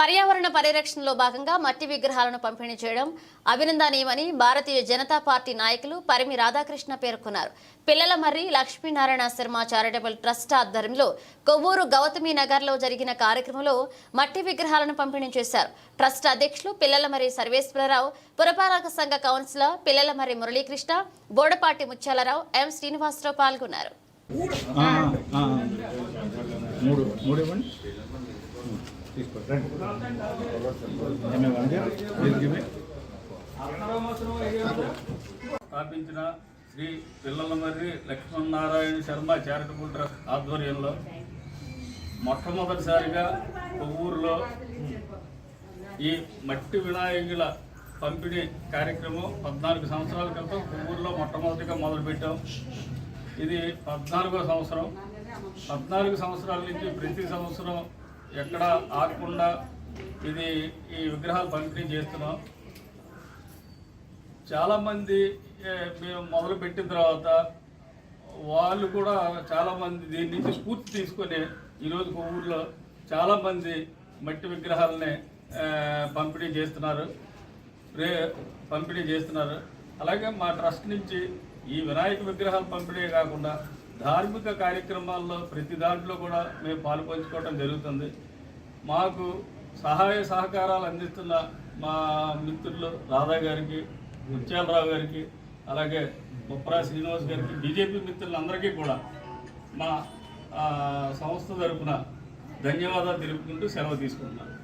పర్యావరణ పరిరక్షణలో భాగంగా మట్టి విగ్రహాలను పంపిణీ చేయడం అభినందనీయమని భారతీయ జనతా పార్టీ నాయకులు పరిమి రాధాకృష్ణ పేర్కొన్నారు. Pillalamarri Lakshminarayana Sharma charitable trust ఆధ్వర్యంలో కొవ్వూరు గౌతమి నగర్లో జరిగిన కార్యక్రమంలో మట్టి విగ్రహాలను పంపిణీ చేశారు. ట్రస్ట్ అధ్యక్షులు పిల్లల మర్రి సర్వేశ్వరరావు పురపాలక సంఘ కౌన్సిలర్ పిల్లల మర్రి మురళీకృష్ణ బోడపాటి ముత్యాలరావు ఎం శ్రీనివాసరావు పాల్గొన్నారు. స్థాపించిన శ్రీ పిల్లలమర్రి లక్ష్మణనారాయణ శర్మ చారిటబుల్ ట్రస్ట్ ఆధ్వర్యంలో మొట్టమొదటిసారిగా కొవ్వూరులో ఈ మట్టి వినాయకుల పంపిణీ కార్యక్రమం పద్నాలుగు సంవత్సరాల క్రితం కొవ్వూరులో మొట్టమొదటిగా మొదలుపెట్టాం. ఇది పద్నాలుగో సంవత్సరం. పద్నాలుగు సంవత్సరాల నుంచి ప్రతి సంవత్సరం ఎక్కడ ఆగకుండా ఇది ఈ విగ్రహాలు పంపిణీ చేస్తున్నాం. చాలామంది మేము మొదలు పెట్టిన తర్వాత వాళ్ళు కూడా చాలామంది దీని నుంచి స్ఫూర్తి తీసుకొని ఈరోజు ఊళ్ళో చాలామంది మట్టి విగ్రహాలని పంపిణీ చేస్తున్నారు. రే పంపిణీ చేస్తున్నారు. అలాగే మా ట్రస్ట్ నుంచి ఈ వినాయక విగ్రహాలు పంపిణీ కాకుండా ధార్మిక కార్యక్రమాల్లో ప్రతి దాంట్లో కూడా మేము పాల్పంచుకోవడం జరుగుతుంది. మాకు సహాయ సహకారాలు అందిస్తున్న మా మిత్రులు రాధా గారికి ముత్యాలరావు గారికి అలాగే బొప్పరా శ్రీనివాస్ గారికి బీజేపీ మిత్రులందరికీ కూడా మా సంస్థ తరపున ధన్యవాదాలు తెలుపుకుంటూ సెలవు తీసుకుంటున్నాను.